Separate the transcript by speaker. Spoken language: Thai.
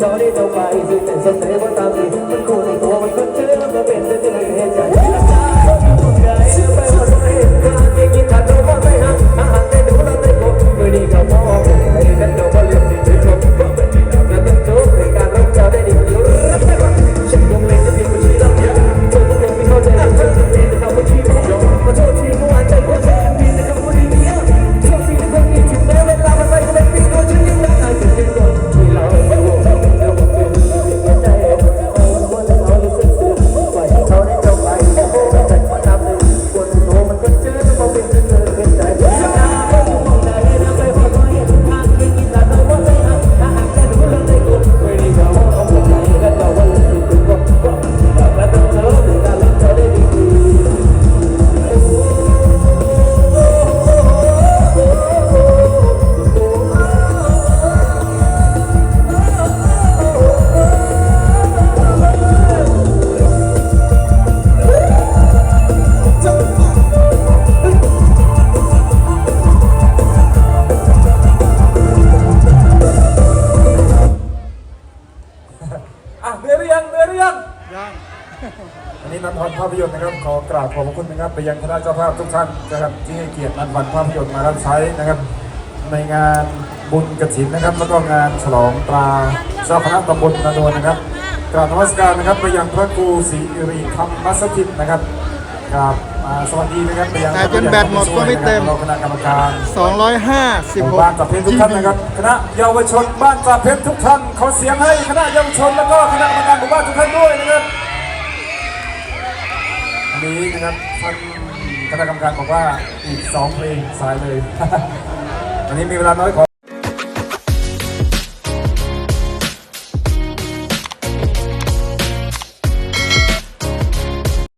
Speaker 1: जरी जो पाहिजे त्यांचं दैवत आम्ही ยังวันนี้นันวั
Speaker 2: นภาพยนตร์นะครับขอกราบขอบพระคุณนะครับไปยังคณะเจ้าภาพทุกท่านนะครับที่ให้เกียรตินันวันภาพยนตร์มารับใช้นะครับ ในงานบุญกระถินนะครับ แล้วก็งานฉลองตราเจ้าคณะตำบลนาโดนนะครับกราบนมัสการนะครับไปยังพระครูศรีอิริธรรมมัสถิตนะครับ กราบอ่าสวัสดีนะครับไปยัง
Speaker 3: แต่จนแบตหมดก็ไม่เต็ม
Speaker 2: รองคณะกรรมการหมู่บ้าน
Speaker 3: 256
Speaker 2: ตะเพชรทุกท่านนะครับคณะเยาวชนบ้านตะเพชรทุกท่านขอเสียงให้คณะเยาวชนแล้วก็คณะกรรมการหมู่บ้านทุกท่านด้วยนะครับอันนี้นะครับท่านคณะกรรมการบอกว่าอีกสองเพลงสายเลยวันนี้มีเวลาน้อยขอ